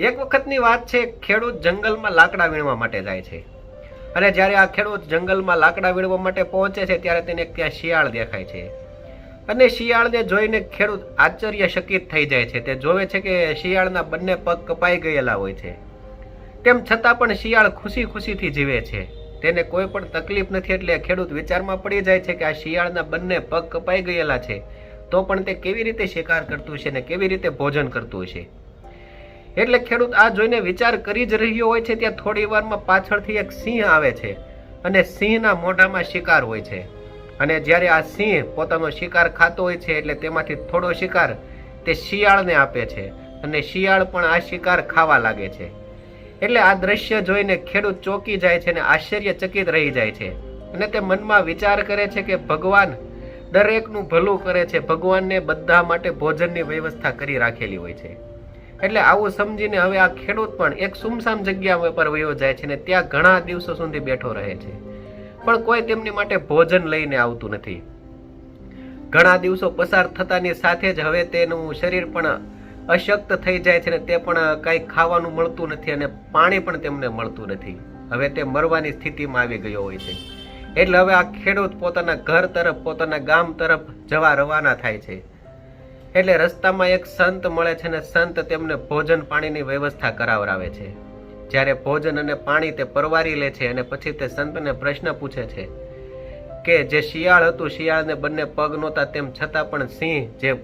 એક વખતની વાત છે, ખેડૂત જંગલમાં લાકડા વીણવા માટે જાય છે. અને જ્યારે આ ખેડૂત જંગલમાં લાકડા વીણવા માટે પહોંચે છે, ત્યારે તેને ત્યાં શિયાળ દેખાય છે. અને શિયાળને જોઈને ખેડૂત આશ્ચર્યચકિત થઈ જાય છે. તે જોવે છે કે શિયાળના બંને પગ કપાઈ ગયેલા હોય છે. તેમ છતાં પણ શિયાળ ખુશી ખુશીથી જીવે છે. તેને કોઈ પણ તકલીફ નથી એટલે ખેડૂત વિચારમાં પડી જાય છે કે આ શિયાળના બંને પગ કપાઈ ગયેલા છે. તો પણ તે કેવી રીતે શિકાર કરતું છે ને કેવી રીતે ભોજન કરતું છે એટલે ખેડૂત આ જોઈને વિચાર કરી જ રહ્યો હોય છે ત્યાં થોડી વારમાં પાછળથી એક સિંહ આવે છે અને સિંહના મોઢામાં શિકાર હોય છે. અને જ્યારે આ સિંહ પોતાનો શિકાર ખાતો હોય છે એટલે તેમાંથી થોડો શિકાર તે શિયાળને આપે છે અને શિયાળ પણ આ શિકાર ખાવા લાગે છે. એટલે આ દ્રશ્ય જોઈને ખેડૂત ચોકી જાય છે અને આશ્ચર્યચકિત રહી જાય છે. અને તે મનમાં વિચાર કરે છે કે ભગવાન દરેકનું ભલું કરે છે. ભગવાનને બધા માટે ભોજનની વ્યવસ્થા કરી રાખેલી હોય છે. એટલે આવું સમજીને હવે આ ખેડૂત પણ એક સુમસામ જગ્યા પર વયો જાય છે ને ત્યાં ઘણા દિવસો સુધી બેઠો રહે છે. પણ કોઈ તેમની માટે ભોજન લઈને આવતું નથી. ઘણા દિવસો પસાર થતાની સાથે જ હવે તેનું શરીર પણ અશક્ત થઈ જાય છે ને તે પણ કાંઈ ખાવાનું મળતું નથી અને પાણી પણ તેમને મળતું નથી. હવે તે મરવાની સ્થિતિમાં આવી ગયો હોય છે. એટલે હવે આ ખેડૂત પોતાના ઘર તરફ, પોતાના ગામ તરફ જવા રવાના થાય છે. એટલે રસ્તામાં એક સંત મળે છે ને સંત તેમને ભોજન પાણીની વ્યવસ્થા કરાવરાવે છે. જ્યારે ભોજન અને પાણી તે પરવારી લે છે અને પછી તે સંતને પ્રશ્ન પૂછે છે કે જે શિયાળ હતું, શિયાળને બંને પગ નહોતા, તેમ છતાં પણ સિંહ જે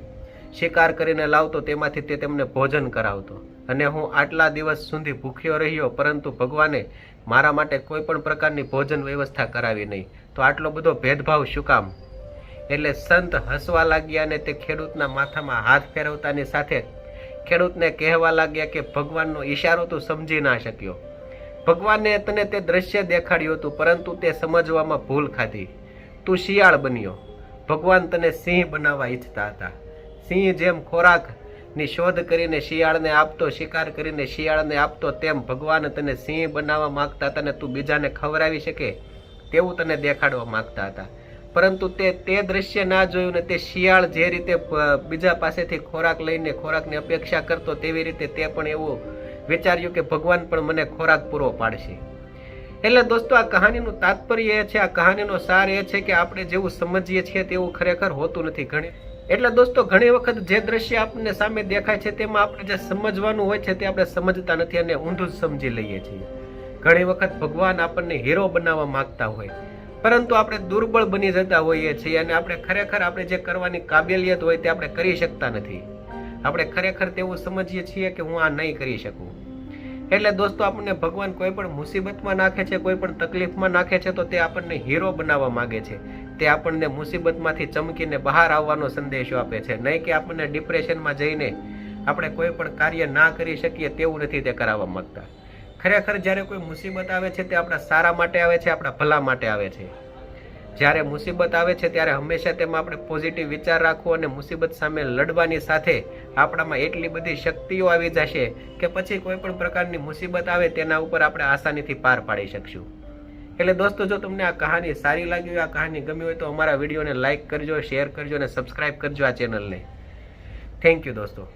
શિકાર કરીને લાવતો તેમાંથી તે તેમને ભોજન કરાવતો. અને હું આટલા દિવસ સુધી ભૂખ્યો રહ્યો, પરંતુ ભગવાને મારા માટે કોઈ પણ પ્રકારની ભોજન વ્યવસ્થા કરાવી નહીં. તો આટલો બધો ભેદભાવ શું કામ? એટલે સંત હસવા લાગ્યા અને તે ખેડૂતના માથામાં હાથ ફેરવતાની સાથે ખેડૂતને કહેવા લાગ્યા કે ભગવાનનો ઈશારો તું સમજી ના શક્યો. ભગવાને તને તે દ્રશ્ય દેખાડ્યું હતું, પરંતુ તે સમજવામાં ભૂલ ખાધી. તું શિયાળ બન્યો. ભગવાન તને સિંહ બનાવવા ઈચ્છતા હતા. સિંહ જેમ ખોરાકની શોધ કરીને શિયાળને આપતો, શિકાર કરીને શિયાળને આપતો, તેમ ભગવાન તને સિંહ બનાવવા માગતા હતા અને તું બીજાને ખવડાવી શકે તેવું તને દેખાડવા માંગતા હતા. પરંતુ તે તે દ્રશ્ય ના જોયું ને તે શિયાળ જે રીતે બીજા પાસેથી ખોરાક લઈને ખોરાકની અપેક્ષા કરતો તેવી રીતે તે પણ એવું વિચાર્યું કે ભગવાન પણ મને ખોરાક પૂરો પાડશે. એટલે દોસ્તો, આ કહાનીનું તાત્પર્ય એ છે, આ કહાનીનો સાર એ છે કે આપણે જેવું સમજીએ છીએ તેવું ખરેખર હોતું નથી. ઘણી, એટલે દોસ્તો, ઘણી વખત જે દ્રશ્ય આપણને સામે દેખાય છે તેમાં આપણે જે સમજવાનું હોય છે તે આપણે સમજતા નથી અને ઊંધું જ સમજી લઈએ છીએ. ઘણી વખત ભગવાન આપણને હીરો બનાવવા માંગતા હોય. પરંતુ આપણે દુર્બળ બની જતા હોઈએ છીએ અને આપણે ખરેખર આપણે જે કરવાની કાબેલિયત હોય તે આપણે કરી શકતા નથી. આપણે ખરેખર તેવું સમજીએ છીએ કે હું આ નહીં કરી શકું. એટલે દોસ્તો, આપણને ભગવાન કોઈ પણ મુસીબતમાં નાખે છે, કોઈ પણ તકલીફમાં નાખે છે, તો તે આપણને હીરો બનાવવા માંગે છે. તે આપણને મુસીબતમાંથી ચમકીને બહાર આવવાનો સંદેશો આપે છે. નહીં કે આપણને ડિપ્રેશનમાં જઈને આપણે કોઈ પણ કાર્ય ના કરી શકીએ તેવું નથી તે કરાવવા માંગતા. ખરેખર જ્યારે કોઈ મુસીબત આવે છે તે આપણા સારા માટે આવે છે, આપણા ભલા માટે આવે છે. જ્યારે મુસીબત આવે છે ત્યારે હંમેશા તેમાં આપણે પોઝિટિવ વિચાર રાખવો અને મુસીબત સામે લડવાની સાથે આપણામાં એટલી બધી શક્તિઓ આવી જશે કે પછી કોઈ પણ પ્રકારની મુસીબત આવે તેના ઉપર આપણે આસાનીથી પાર પાડી શકશું. એટલે દોસ્તો, જો તમને આ કહાની સારી લાગી હોય, આ કહાની ગમી હોય, તો અમારા વિડીયોને લાઇક કરજો, શેર કરજો અને સબસ્ક્રાઇબ કરજો આ ચેનલને. થેન્ક યુ દોસ્તો.